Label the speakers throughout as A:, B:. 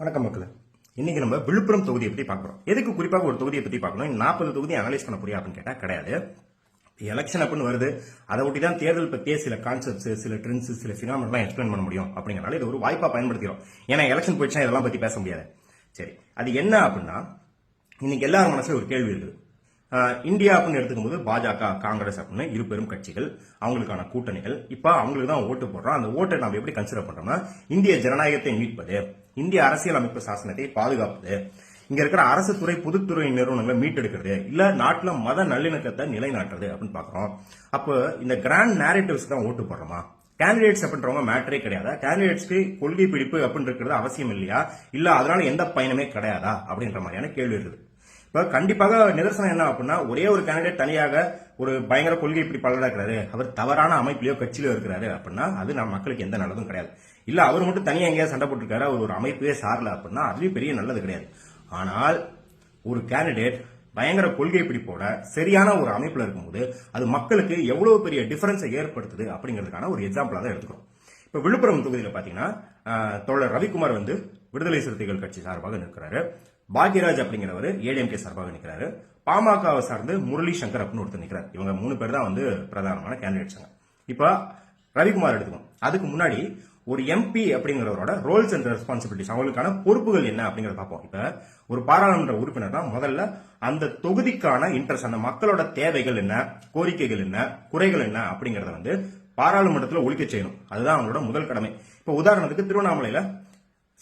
A: வணக்கம் மக்களே. இன்னைக்கு நம்ம விழுப்புரம் தொகுதியை பற்றி பார்க்குறோம் எதுக்கு குறிப்பாக ஒரு தொகுதியை பற்றி பார்க்கணும்? நாற்பது தொகுதி அனலைஸ் பண்ண புரியா அப்படின்னு கேட்டால் கிடையாது. எலெக்ஷன் அப்படின்னு வருது. அதை ஒட்டி தான் தேர்தல் பற்றிய சில கான்செப்ட்ஸ் சில ட்ரெண்ட்ஸ் சில ஃபினாமெல்லாம் எக்ஸ்பிளைன் பண்ண முடியும். அப்படிங்கிறனால இது ஒரு வாய்ப்பாக பயன்படுத்திக்கிறோம். ஏன்னா எலெக்ஷன் போயிடுச்சுன்னா இதெல்லாம் பற்றி பேச முடியாது. சரி அது என்ன அப்படின்னா இன்னைக்கு எல்லார் மனசுல ஒரு கேள்வி இருக்குது. இந்தியா அப்படின்னு எடுத்துக்கும் போது பாஜக காங்கிரஸ் அப்படின்னு இரு பெரும் கட்சிகள் அவங்களுக்கான கூட்டணிகள். இப்போ அவங்களுக்கு தான் ஓட்டு போடுறோம். அந்த ஓட்டை நம்ம எப்படி கன்சிடர் பண்றோம்னா இந்திய ஜனநாயகத்தை மீட்பது. இந்திய அரசியல் அமைப்பு சாசனத்தை பாதுகாப்பது. இங்க இருக்கிற அரசு துறை பொதுத்துறை நிறுவனங்களை மீட்டெடுக்கிறது. இல்ல நாட்டுல மத நல்லிணக்கத்தை நிலைநாட்டுறது அப்படின்னு பாக்குறோம் அப்போ இந்த கிராண்ட் நேரேட்டிவ்ஸ் தான் ஓட்டு போடுறோமா? கேண்டிடேட்ஸ் அப்படின்றவங்க மேட்டரே கிடையாதா? கேண்டிடேட்ஸ்க்கு கொள்கை பிடிப்பு அப்படின்னு இருக்கிறது அவசியம் இல்லையா? இல்ல அதனால எந்த பயனுமே கிடையாதா? அப்படின்ற மாதிரியான கேள்வி இருக்குது. இப்போ கண்டிப்பாக நிதர்சனம் என்ன அப்படின்னா ஒரே ஒரு கேண்டிடேட் தனியாக ஒரு பயங்கர கொள்கை பிடிப்பாளராக இருக்கிறாரு அவர் தவறான அமைப்பிலையோ கட்சியிலோ இருக்கிறாரு அப்படின்னா அது நம்ம மக்களுக்கு எந்த நல்லதும் கிடையாது. இல்லை அவர் மட்டும் தனியாக எங்கேயாவது சண்டை போட்டுருக்காரு அவர் ஒரு அமைப்பே சாரல அப்படின்னா அதுவே பெரிய நல்லது கிடையாது. ஆனால் ஒரு கேண்டிடேட் பயங்கர கொள்கை பிடிப்போட சரியான ஒரு அமைப்பில் இருக்கும்போது அது மக்களுக்கு எவ்வளவு பெரிய டிஃபரன்ஸை ஏற்படுத்துது அப்படிங்கிறதுக்கான ஒரு எக்ஸாம்பிளாக தான் எடுத்துக்கிறோம். இப்போ விழுப்புரம் தொகுதியில் பார்த்தீங்கன்னா தோழர் ரவிக்குமார் வந்து விடுதலை சிறுத்தைகள் கட்சி சார்பாக நிற்கிறாரு. பாக்யராஜ் அப்படிங்கிறவர் ஏடிஎம்கே சார்பாக நிற்கிறாரு பாமகவை சார்ந்து முரளி சங்கர் அப்படின்னு ஒருத்தர் நிற்கிறார் இவங்க மூணு பேர் தான் வந்து பிரதானமான கேண்டிடேட்ஸ் இப்போ ரவிக்குமார் எடுத்துக்கோம் அதுக்கு முன்னாடி ஒரு எம்பி அப்படிங்கிறவரோட ரோல்ஸ் அண்ட் ரெஸ்பான்சிபிலிட்டிஸ் அவங்களுக்கான பொறுப்புகள் என்ன அப்படிங்கிறத பார்ப்போம். இப்போ ஒரு பாராளுமன்ற உறுப்பினர் தான் முதல்ல அந்த தொகுதிக்கான இன்ட்ரெஸ்ட் அந்த மக்களோட தேவைகள் என்ன கோரிக்கைகள் என்ன குறைகள் என்ன அப்படிங்கிறத வந்து பாராளுமன்றத்தில் ஒழிக்க செய்யணும். அதுதான் அவங்களோட முதல் கடமை. இப்போ உதாரணத்துக்கு திருவண்ணாமலையில்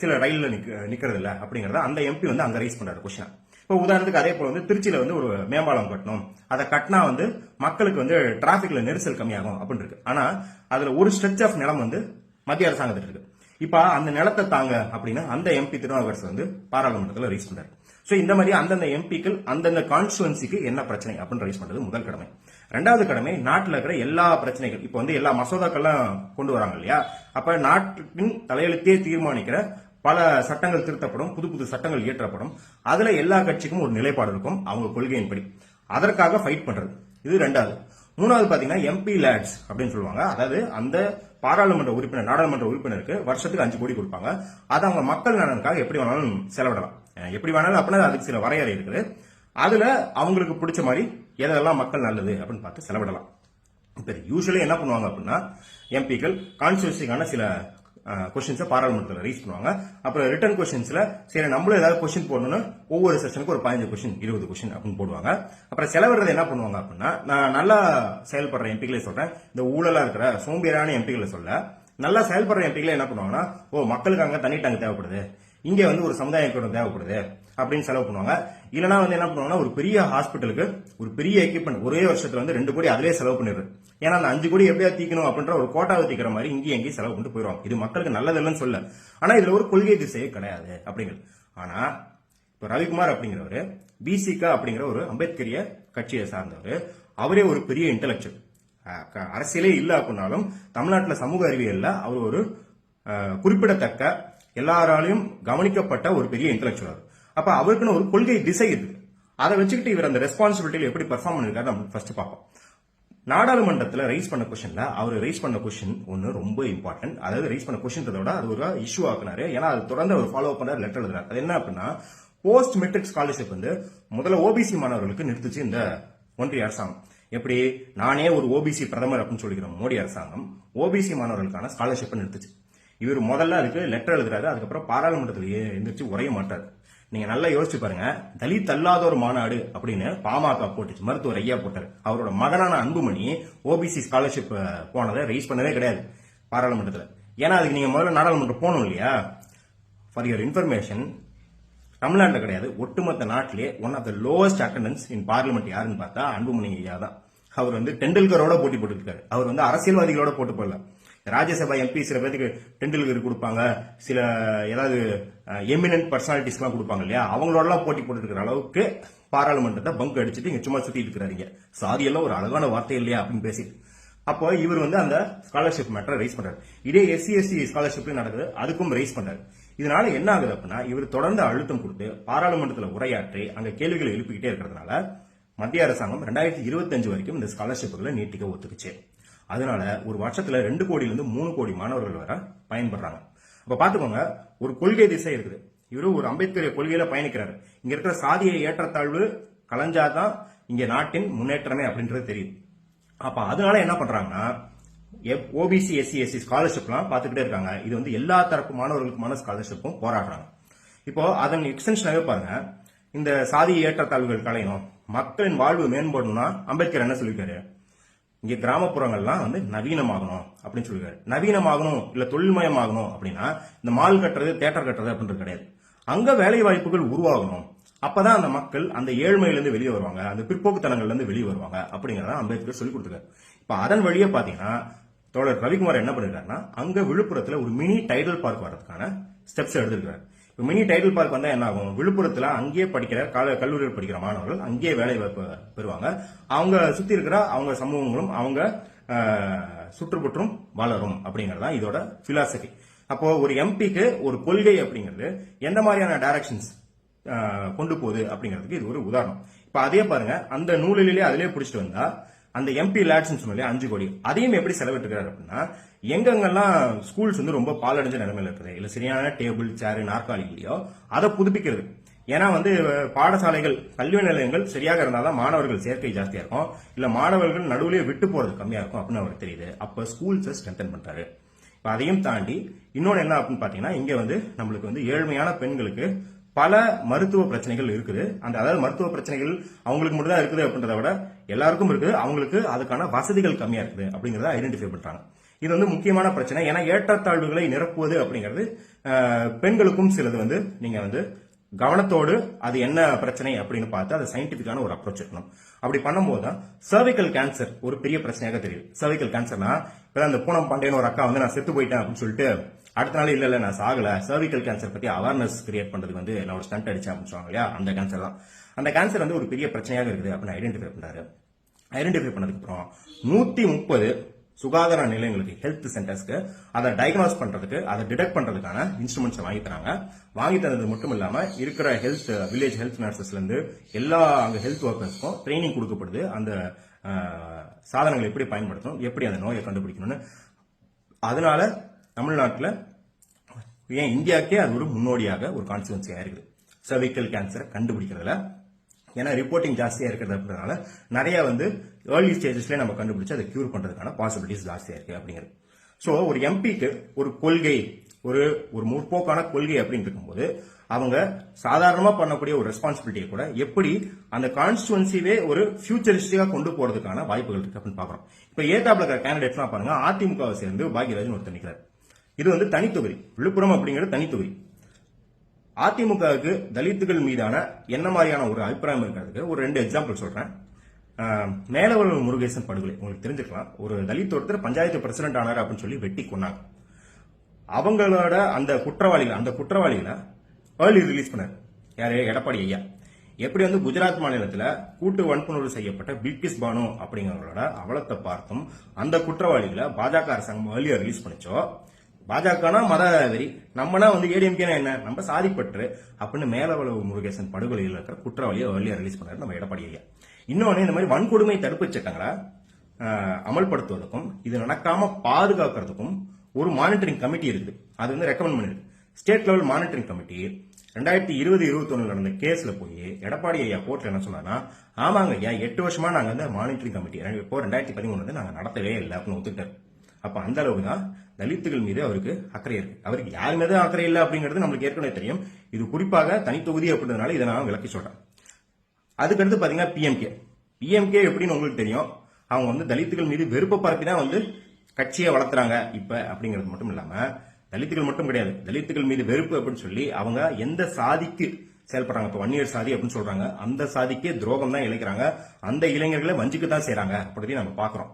A: சில ரயிலில் நிக்க நிற்கிறது இல்லை அப்படிங்கிறத அந்த எம்பி வந்து அங்கே ரைஸ் பண்ணுறாரு கொஷினா இப்போ உதாரணத்துக்கு அதே போல் வந்து திருச்சியில் வந்து ஒரு மேம்பாலம் கட்டணும். அதை கட்டினா வந்து மக்களுக்கு வந்து டிராஃபிக்கில் நெரிசல் கம்மியாகும் அப்படின்னு இருக்கு ஆனால் அதில் ஒரு ஸ்ட்ரெச் ஆஃப் நிலம் வந்து மத்திய அரசாங்கத்தில் இருக்கு. இப்போ அந்த நிலத்தை தாங்க அப்படின்னு அந்த எம்பி திருநாவுக்கரசு வந்து பாராளுமன்றத்தில் ரைஸ் பண்றாரு. ஸோ இந்த மாதிரி அந்தந்த எம்பிக்கள் அந்தந்த கான்ஸ்டுவன்சிக்கு என்ன பிரச்சனை அப்படின்னு ரைஸ் பண்ணுறது முதல் கடமை. ரெண்டாவது கடமை நாட்டில் இருக்கிற எல்லா பிரச்சனைகள் இப்போ வந்து எல்லா மசோதாக்கள்லாம் கொண்டு வராங்க இல்லையா? அப்போ நாட்டின் தலையெழுத்தே தீர்மானிக்கிற பல சட்டங்கள் திருத்தப்படும் புது புது சட்டங்கள் இயற்றப்படும். அதுல எல்லா கட்சிக்கும் ஒரு நிலைப்பாடு இருக்கும் அவங்க கொள்கையின்படி. அதற்காக ஃபைட் பண்றது. இது ரெண்டாவது. மூணாவது பாத்தீங்கன்னா எம்பி லேட்ஸ் அப்படின்னு சொல்லுவாங்க. அதாவது அந்த பாராளுமன்ற உறுப்பினர் நாடாளுமன்ற உறுப்பினருக்கு வருஷத்துக்கு அஞ்சு கோடி கொடுப்பாங்க. அதை அவங்க மக்கள் நலனுக்காக எப்படி வேணாலும் செலவிடலாம். எப்படி வேணாலும் அப்படின்னா அதுக்கு சில வரையறை இருக்குது. அதுல அவங்களுக்கு பிடிச்ச மாதிரி எதெல்லாம் மக்கள் நல்லது அப்படின்னு பார்த்து செலவிடலாம். இப்ப யூஸ்வலி என்ன பண்ணுவாங்க அப்படின்னா எம்பிக்கள் கான்ஸ்டியூன்சிக்கான சில கொஸ்டின்ஸை பாராளுமன்றத்தில் ரைஸ் பண்ணுவாங்க. அப்புறம் ரிட்டர்ன் கொஸ்டின்ஸில் சரி நம்மளும் ஏதாவது கொஸ்டின் போடணும்னு ஒவ்வொரு செஷனுக்கு ஒரு பதினஞ்சு கொஸ்டின் இருபது கொஸ்டின் அப்படின்னு போடுவாங்க. அப்புறம் செலவிடுறது என்ன பண்ணுவாங்க அப்படின்னா நான் நல்லா செயல்படுற எம்பிக்களே சொல்கிறேன் இந்த ஊழலாக இருக்கிற சோம்பேறான எம்பிக்களை சொல்ல நல்லா செயல்படுற எம்பிக்களே என்ன பண்ணுவாங்கன்னா ஓ மக்களுக்கு அங்கே தண்ணி டேங்க் தேவைப்படுது. இங்கே வந்து ஒரு சமுதாய கூடம் தேவைப்படுது அப்படின்னு செலவு பண்ணுவாங்க. இல்லைன்னா வந்து என்ன பண்ணுவாங்கன்னா ஒரு பெரிய ஹாஸ்பிட்டலுக்கு ஒரு பெரிய எக்யூப்மெண்ட் ஒரே வருஷத்துல வந்து ரெண்டு கோடி அதிலே செலவு பண்ணிடுது ஏன்னா அந்த அஞ்சு கோடி எப்படியா தீக்கணும் அப்படின்ற ஒரு கோட்டாவை தீக்கிற மாதிரி இங்கேயும் எங்கேயும் செலவு பண்ணிட்டு போயிடுவாங்க. இது மக்களுக்கு நல்லதில்லைன்னு சொல்ல ஆனா இதுல ஒரு கொள்கை திசையே கிடையாது அப்படிங்கிறது. ஆனா இப்போ ரவிக்குமார் அப்படிங்கிறவர் பிசிகா அப்படிங்கிற ஒரு அம்பேத்கரிய கட்சியை சார்ந்தவர் அவரே ஒரு பெரிய இன்டலெக்சுவல் அரசியலே இல்லை அப்படின்னாலும் தமிழ்நாட்டில் சமூக அறிவியலில் அவர் ஒரு குறிப்பிடத்தக்க எல்லாராலையும் கவனிக்கப்பட்ட ஒரு பெரிய இன்டலெக்சுவல் அப்ப அவருக்குன்னு ஒரு கொள்கை திசை இருக்கு அதை வச்சுக்கிட்டு இவர் அந்த ரெஸ்பான்சிபிலிட்டியில் எப்படி பர்ஃபார்ம் பண்ணிருக்காரு நம்ம ஃபர்ஸ்ட் பார்ப்போம். நாடாளுமன்றத்தில் ரைஸ் பண்ண கொஷனில் அவர் ரைஸ் பண்ண கொஷின் ஒன்று ரொம்ப இம்பார்ட்டன்ட் அதாவது ரைஸ் பண்ண கொஷின்றதோட அது ஒரு இஷ்யூ ஆக்குனாரு. ஏன்னா அது தொடர்ந்து அவர் ஃபாலோ பண்ணார் லெட்டர் எழுதுறாரு. அது என்ன அப்படின்னா போஸ்ட் மெட்ரிக் ஸ்காலர்ஷிப் வந்து முதல்ல ஓபிசி மாணவர்களுக்கு நிறுத்துச்சு இந்த ஒன்றிய அரசாங்கம். எப்படி? நானே ஒரு ஓபிசி பிரதமர் அப்படின்னு சொல்லிக்கிறோம் மோடி அரசாங்கம். ஓபிசி மாணவர்களுக்கான ஸ்காலர்ஷிப்பை நிறுத்துச்சு. இவர் முதல்ல அதுக்கு லெட்டர் எழுதுறாரு அதுக்கப்புறம் பாராளுமன்றத்தில் எந்திரிச்சு உரைய மாட்டார். நீங்க நல்லா யோசிச்சு பாருங்க. தலித் அல்லாத ஒரு மாநாடு அப்படின்னு பாமக போட்டுச்சு. மருத்துவர் ஐயா போட்டார். அவரோட மகனான அன்புமணி ஓபிசி ஸ்காலர்ஷிப் போனதை ரைஸ் பண்ணவே கிடையாது பாராளுமன்றத்தில். ஏன்னா அதுக்கு நீங்க முதல்ல நாடாளுமன்றம் போகணும் இல்லையா? ஃபார் யுவர் இன்ஃபர்மேஷன் தமிழ்நாட்டில் கிடையாது. ஒட்டுமொத்த நாட்டிலே one of the lowest attendance in parliament யாருன்னு பார்த்தா அன்புமணி ஐயா தான். அவர் வந்து டெண்டுல்கரோட போட்டி போட்டுருக்காரு. அவர் வந்து அரசியல்வாதிகளோட போட்டு போடல. ராஜ்யசபா எம்பி சில பேருக்கு டெண்டுல்கர் கொடுப்பாங்க. சில ஏதாவது எமினன்ட் பர்சனாலிட்டிஸ்லாம் கொடுப்பாங்க இல்லையா? அவங்களோடலாம் போட்டி போட்டுருக்கிற அளவுக்கு பாராளுமன்றத்தை பங்க் அடிச்சுட்டு இங்கே சும்மா சுற்றிட்டு இருக்கிறாங்க சாதி எல்லாம் ஒரு அழகான வார்த்தை இல்லையா அப்படின்னு பேசிட்டு. அப்போ இவர் வந்து அந்த ஸ்காலர்ஷிப் மேட்டரை ரைஸ் பண்றாரு. இதே எஸ்சி எஸ்சி ஸ்காலர்ஷிப்லையும் நடக்குது அதுக்கும் ரைஸ் பண்றாரு. இதனால என்ன ஆகுது அப்படின்னா இவர் தொடர்ந்து அழுத்தம் கொடுத்து பாராளுமன்றத்தில் உரையாற்றி அங்க கேள்விகளை எழுப்பிக்கிட்டே இருக்கிறதுனால மத்திய அரசாங்கம் ரெண்டாயிரத்தி இருபத்தஞ்சு வரைக்கும் இந்த ஸ்காலர்ஷிப்புகளை நீட்டிக்க ஒத்துக்குச்சு. அதனால ஒரு வருஷத்துல ரெண்டு கோடியிலருந்து மூணு கோடி மாணவர்கள் வர பயன்படுறாங்க. அப்ப பாத்துக்கோங்க ஒரு கொள்கை திசை இருக்குது. இவரு ஒரு அம்பேத்கர் கொள்கையில பயணிக்கிறாரு. இங்க இருக்கிற சாதிய ஏற்றத்தாழ்வு கலைஞ்சாதான் இங்க நாட்டின் முன்னேற்றமே அப்படின்றது தெரியுது. அப்ப அதனால என்ன பண்றாங்கன்னா ஓபிசி எஸ்சி எஸ்சி ஸ்காலர்ஷிப்லாம் பார்த்துக்கிட்டே இருக்காங்க. இது வந்து எல்லா தரப்பு மாணவர்களுக்குமான ஸ்காலர்ஷிப்பும் போராடுறாங்க. இப்போ அதன் எக்ஸ்டென்ஷனாகவே பாருங்க. இந்த சாதி ஏற்றத்தாழ்வுகள் கலையணும். மக்களின் வாழ்வு மேம்படணும்னா அம்பேத்கர் என்ன சொல்லியிருக்காரு? இங்கே கிராமப்புறங்கள்லாம் வந்து நவீனமாகணும் அப்படின்னு சொல்லியிருக்காரு நவீனமாகணும் இல்லை தொழில்மயமாகணும் அப்படின்னா இந்த மால் கட்டுறது தேட்டர் கட்டுறது அப்படின்றது கிடையாது. அங்கே வேலை வாய்ப்புகள் உருவாகணும். அப்பதான் அந்த மக்கள் அந்த ஏழ்மையிலேருந்து வெளியே வருவாங்க அந்த பிற்போக்குத்தனங்கள்லேருந்து வெளியே வருவாங்க அப்படிங்கிறத அம்பேத்கர் சொல்லி கொடுத்துருக்காரு. இப்போ அதன் வழியே பார்த்தீங்கன்னா தோழர் ரவிக்குமார் என்ன பண்ணிருக்காருன்னா அங்கே விழுப்புரத்தில் ஒரு மினி டைடல் பார்க் வர்றதுக்கான ஸ்டெப்ஸ் எடுத்திருக்காரு. இப்போ மினி டைட்டில் பார்க் வந்தால் என்ன ஆகும் விழுப்புரத்தில் அங்கேயே படிக்கிற கால கல்லூரியில் படிக்கிற மாணவர்கள் அங்கேயே வேலை வாய்ப்பு பெறுவாங்க. அவங்க சுற்றி இருக்கிற அவங்க சமூகங்களும் அவங்க சுற்றுப்புற்றும் வளரும் அப்படிங்கிறது தான் இதோட ஃபிலாசபி அப்போ ஒரு எம்பிக்கு ஒரு கொள்கை அப்படிங்கிறது எந்த மாதிரியான டைரக்ஷன்ஸ் கொண்டு போகுது அப்படிங்கிறதுக்கு இது ஒரு உதாரணம். இப்போ அதே பாருங்க அந்த நூலிலேயே அதிலே பிடிச்சிட்டு வந்தா அந்த எம்பி லேட்ஸ் சொன்னாலே அஞ்சு கோடி. அதையும் எப்படி செலவிட்டுக்கிறாரு அப்படின்னா எங்கெங்கெல்லாம் ஸ்கூல்ஸ் வந்து ரொம்ப பாலடைஞ்ச நிலைமையில் இருக்குது இல்லை சரியான டேபிள் சேரு நாற்காலி இல்லையோ அதை புதுப்பிக்கிறது. ஏன்னா வந்து பாடசாலைகள் கல்வி நிலையங்கள் சரியாக இருந்தாதான் மாணவர்கள் சேர்க்கை ஜாஸ்தியாக இருக்கும். இல்லை மாணவர்கள் நடுவுலேயே விட்டு போகிறது கம்மியாக இருக்கும் அப்படின்னு அவருக்கு தெரியுது. அப்போ ஸ்கூல்ஸை ஸ்ட்ரென்தன் பண்ணுறாரு இப்போ அதையும் தாண்டி இன்னொன்று என்ன அப்படின்னு பார்த்தீங்கன்னா இங்கே வந்து நம்மளுக்கு வந்து ஏழ்மையான பெண்களுக்கு பல மருத்துவ பிரச்சனைகள் இருக்குது. அந்த அதாவது மருத்துவ பிரச்சனைகள் அவங்களுக்கு மட்டும் தான் இருக்குது அப்படின்றத விட எல்லாருக்கும் இருக்குது. அவங்களுக்கு அதுக்கான வசதிகள் கம்மியா இருக்குது அப்படிங்கறத ஐடென்டிஃபை பண்றாங்க. இது வந்து முக்கியமான பிரச்சனை. ஏன்னா ஏற்றத்தாழ்வுகளை நிரப்புவது அப்படிங்கிறது பெண்களுக்கும் சிலது வந்து நீங்க வந்து கவனத்தோடு அது என்ன பிரச்சனை அப்படின்னு பார்த்து அதை சயின்டிபிக்கான ஒரு அப்ரோச் இருக்கணும் அப்படி பண்ணும்போது தான் சர்விக்கல் கேன்சர் ஒரு பெரிய பிரச்சனையாக தெரியுது. சர்விக்கல் கேன்சர்னா இப்போ அந்த பூனம் பாண்டியன் ஒரு அக்கா வந்து நான் செத்து போயிட்டேன் அப்படின்னு சொல்லிட்டு அடுத்த நாள் இல்லை இல்லை நான் சாகலை. சர்விக்கல் கேன்சர் பற்றி அவேர்னஸ் கிரியேட் பண்ணுறது வந்து நான் ஒரு ஸ்டண்ட் அடிச்சேன் அப்படின்னு சொல்லுவாங்க இல்லையா? அந்த கேன்சர் தான். அந்த கேன்சர் வந்து ஒரு பெரிய பிரச்சனையாக இருக்குது அப்படின்னு ஐடென்டிஃபை பண்றாரு ஐடென்டிஃபை பண்ணதுக்கு அப்புறம் முப்பது சுகாதார நிலையங்களுக்கு ஹெல்த் சென்டர்ஸ்க்கு அதை டயக்னோஸ் பண்றதுக்கு அதை டிடெக்ட் பண்றதுக்கான இன்ஸ்ட்ருமெண்ட்ஸை வாங்கி தராங்க. வாங்கி தந்தது மட்டும் இல்லாம இருக்கிற ஹெல்த் வில்லேஜ் ஹெல்த் நர்சஸ்ல இருந்து எல்லா அங்க ஹெல்த் ஒர்க்கர்ஸ்க்கும் ட்ரைனிங் கொடுக்கப்படுது. அந்த சாதனங்களை எப்படி பயன்படுத்தணும் எப்படி அந்த நோயை கண்டுபிடிக்கணும்னு. அதனால தமிழ்நாட்டில் ஏன் இந்தியாவுக்கே அது ஒரு முன்னோடியாக ஒரு கான்ஸ்டுவன்சியாக இருக்குது. சர்விக்கல் கேன்சரை கண்டுபிடிக்கிறதுல. ஏன்னா ரிப்போர்ட்டிங் ஜாஸ்தியாக இருக்கிறது அப்படின்றதுனால நிறைய வந்து ஏர்லி ஸ்டேஜஸ்லேயே நம்ம கண்டுபிடிச்சு அதை க்யூர் பண்ணுறதுக்கான பாசிபிலிட்டிஸ் ஜாஸ்தியாக இருக்குது அப்படிங்கிறது. ஸோ ஒரு எம்பிக்கு ஒரு கொள்கை ஒரு ஒரு முற்போக்கான கொள்கை அப்படின்னு இருக்கும்போது அவங்க சாதாரணமாக பண்ணக்கூடிய ஒரு ரெஸ்பான்சிபிலிட்டியை கூட எப்படி அந்த கான்ஸ்டுவன்சிவே ஒரு ஃபியூச்சரிஸ்டிக்காக கொண்டு போகிறதுக்கான வாய்ப்புகள் இருக்குது அப்படின்னு பார்க்குறோம். இப்போ ஏதாப்பில் இருக்கிற கேண்டிடேட்ஸ்லாம் பாருங்க. அதிமுகவை சேர்ந்து பாக்யராஜன் ஒருத்தர் நிற்கிறார் இது வந்து தனித்தொகுதி. விழுப்புரம் அப்படிங்கிறது தனித்தொகுதி. அதிமுகவுக்கு தலித்துகள் மீதான என்ன மாதிரியான ஒரு அபிப்பிராயம் இருக்கிறதுக்கு ஒரு ரெண்டு எக்ஸாம்பிள் சொல்றேன். மேலவர்கள் முருகேசன் படுகொலை. உங்களுக்கு தெரிஞ்சுக்கலாம் ஒரு தலித் ஒருத்தர் பஞ்சாயத்து பிரசிடென்ட் ஆனார் அப்படின்னு சொல்லி வெட்டி கொண்டாங்க அவங்களோட அந்த குற்றவாளிகள் அந்த குற்றவாளிகளை ஏர்லி ரிலீஸ் பண்ணார். யாரு? எடப்பாடி ஐயா. எப்படி வந்து குஜராத் மாநிலத்தில் கூட்டு வன்புணர்வு செய்யப்பட்ட பில்கிஸ் பானு அப்படிங்கிறவங்களோட அவலத்தை பார்த்தும் அந்த குற்றவாளிகளை பாஜக அரசாங்கம் ஏர்லியா ரிலீஸ் பண்ணிச்சோ பாஜகனா மத வெறி நம்மனா வந்து ஏடிஎம்கேனா என்ன? நம்ம சாதிப்பற்று அப்படின்னு மேலவளவு முருகேசன் படுகொலையில் இருக்கிற குற்றவாளியை வெளியே ரிலீஸ் பண்ணாரு நம்ம எடப்பாடி ஐயா. இன்னொன்னு இந்த மாதிரி வன்கொடுமை தடுப்பு சட்டங்களை அமல்படுத்துவதற்கும் இது நடக்காம பாதுகாக்கிறதுக்கும் ஒரு மானிட்டரிங் கமிட்டி இருக்குது. அது வந்து ரெக்கமெண்ட் பண்ணிருக்கு. ஸ்டேட் லெவல் மானிட்டரிங் கமிட்டி ரெண்டாயிரத்தி இருபது இருபத்தொன்னு நடந்த கேஸ்ல போய் எடப்பாடி ஐயா கோர்ட்ல என்ன சொன்னார்னா ஆமாங்க ஐயா எட்டு வருஷமா நாங்க வந்து மானிட்டரிங் கமிட்டி இப்போ ரெண்டாயிரத்தி பதிமூணு வந்து நாங்க நடத்தவே இல்லை அப்படின்னு ஒத்துக்கிட்டாரு. அப்போ அந்த அளவுக்கு தான் தலித்துகள் மீது அவருக்கு அக்கறை இருக்கு. அவருக்கு யார் மீது அக்கறை இல்லை அப்படிங்கிறது நம்மளுக்கு ஏற்கனவே தெரியும். இது குறிப்பாக தனித்தொகுதி அப்படின்றதுனால இதை நான் விளக்கி சொல்றேன். அதுக்கடுத்து பார்த்தீங்கன்னா பிஎம்கே பிஎம்கே எப்படின்னு உங்களுக்கு தெரியும். அவங்க வந்து தலித்துகள் மீது வெறுப்பை பரப்பி தான் வந்து கட்சியை வளர்த்துறாங்க இப்போ அப்படிங்கிறது மட்டும் இல்லாமல் தலித்துகள் மட்டும் கிடையாது. தலித்துகள் மீது வெறுப்பு அப்படின்னு சொல்லி அவங்க எந்த சாதிக்கு செயல்படுறாங்க? இப்ப வன்னியர் சாதி அப்படின்னு சொல்றாங்க. அந்த சாதிக்கே துரோகம் தான் இழைக்கிறாங்க. அந்த இளைஞர்களை வஞ்சிக்க தான் செய்கிறாங்க அப்படின்றதையும் நம்ம பார்க்குறோம்.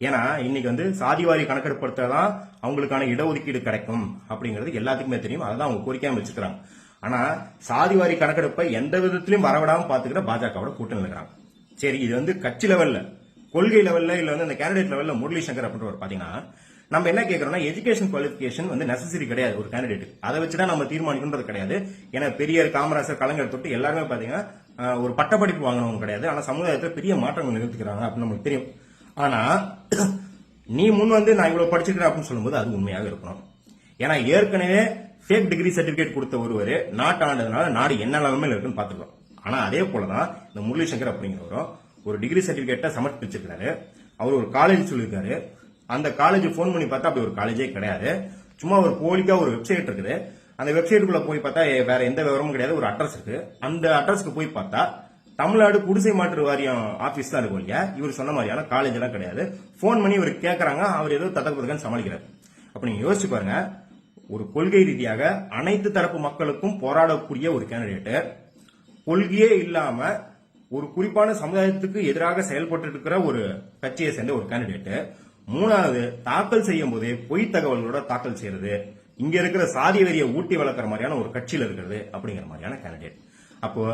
A: ஏன்னா இன்னைக்கு வந்து சாதிவாரி கணக்கெடுப்படுத்த தான் அவங்களுக்கான இடஒதுக்கீடு கிடைக்கும் அப்படிங்கிறது எல்லாத்துக்குமே தெரியும். அதை தான் அவங்க கோரிக்கையாக வச்சுக்கிறாங்க ஆனா சாதிவாரி கணக்கெடுப்பை எந்த விதத்திலையும் வரவிடாம பாத்துக்கிற பாஜகவோட கூட்டணி இருக்கிறாங்க. சரி இது வந்து கட்சி லெவல்ல கொள்கை லெவல்ல இல்ல வந்து அந்த கேண்டிடேட் லெவல்ல முரளி சங்கர் அப்படின்றவர் பாத்தீங்கன்னா நம்ம என்ன கேட்கறோம்னா எஜுகேஷன் குவாலிஃபிகேஷன் வந்து நெசசரி கிடையாது ஒரு கேண்டிடேட் அதை வச்சுதான் நம்ம தீர்மானிக்கணுன்றது கிடையாது. ஏன்னா பெரியார் காமராசர் கலைஞர் தொட்டு எல்லாருமே பாத்தீங்கன்னா ஒரு பட்டப்படிப்பு வாங்கினவங்க கிடையாது. ஆனா சமுதாயத்தில் பெரிய மாற்றங்கள் நிகழ்த்துக்கிறாங்க அப்படின்னு நமக்கு தெரியும். ஆனா நீ முன் வந்து நான் இவ்வளவு படிச்சிருக்கிறேன் அப்படின்னு சொல்லும்போது அது உண்மையாக இருக்கணும். ஏன்னா ஏற்கனவே ஃபேக் டிகிரி சர்டிபிகேட் கொடுத்த ஒருவர் நாட்டு ஆண்டதுனால நாடு என்ன நிலமையில் இருக்குன்னு பார்த்துக்கலாம் ஆனா அதே போலதான் இந்த முரளிசங்கர் அப்படிங்கிறவரும் ஒரு டிகிரி சர்டிபிகேட்டை சமர்ப்பிச்சிருக்காரு அவர் ஒரு காலேஜ் சொல்லியிருக்காரு. அந்த காலேஜ் ஃபோன் பண்ணி பார்த்தா அப்படி ஒரு காலேஜே கிடையாது. சும்மா ஒரு போலிக்கா ஒரு வெப்சைட் இருக்குது. அந்த வெப்சைட்டுக்குள்ள போய் பார்த்தா வேற எந்த விவரமும் கிடையாது. ஒரு அட்ரஸ் இருக்கு. அந்த அட்ரஸ்க்கு போய் பார்த்தா தமிழ்நாடு குடிசை மாற்று வாரியம் ஆபீஸ் தான் இருக்கும் இல்லையா? இவர் சொன்ன மாதிரியான காலேஜ் எல்லாம் கிடையாது. ஃபோன் பண்ணி இவர் கேட்கறாங்க அவர் ஏதோ தத்தக்க பதக்கன்னு சமாளிக்கிறார். அப்ப நீங்க யோசிச்சு பாருங்க. ஒரு கொள்கை ரீதியாக அனைத்து தரப்பு மக்களுக்கும் போராடக்கூடிய ஒரு கேண்டிடேட்டு கொள்கையே இல்லாம ஒரு குறிப்பான சமுதாயத்துக்கு எதிராக செயல்பட்டு இருக்கிற ஒரு கட்சியை சேர்ந்த ஒரு கேண்டிடேட்டு மூணாவது தாக்கல் செய்யும் போதே பொய் தகவல்களோட தாக்கல் செய்யறது. இங்க இருக்கிற சாதி வெறியை ஊட்டி வளர்க்குற மாதிரியான ஒரு கட்சியில் இருக்கிறது அப்படிங்கிற மாதிரியான கேண்டிடேட் அப்போ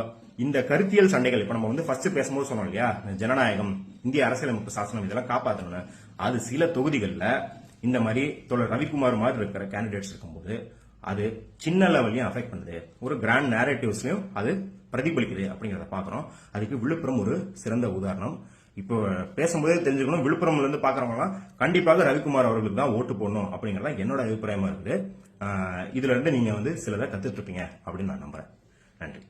A: இந்த கருத்தியல் சண்டைகள் இப்ப நம்ம வந்து ஃபர்ஸ்ட் பேசும்போது சொன்னோம் இல்லையா? ஜனநாயகம் இந்திய அரசியலமைப்பு சாசனம் இதெல்லாம் காப்பாற்றணும் அது சில தொகுதிகளில் இந்த மாதிரி தோழர் ரவிக்குமார் மாதிரி இருக்கிற கேண்டிடேட்ஸ் இருக்கும்போது அது சின்ன லெவல்லையும் அஃபெக்ட் பண்ணுது. ஒரு கிராண்ட் நேரட்டிவ்ஸ்லையும் அது பிரதிபலிக்குது அப்படிங்கிறத பாக்குறோம். அதுக்கு விழுப்புரம் ஒரு சிறந்த உதாரணம். இப்போ பேசும்போதே தெரிஞ்சுக்கணும் விழுப்புரம்ல இருந்து பாக்குறவங்கலாம் கண்டிப்பாக ரவிக்குமார் அவர்களுக்கு தான் ஓட்டு போடணும் அப்படிங்கறத என்னோட அபிப்பிராயமா இருக்குது. இதுல இருந்து நீங்க வந்து சிலதை கத்துட்டு இருப்பீங்க அப்படின்னு நான் நம்புறேன். நன்றி.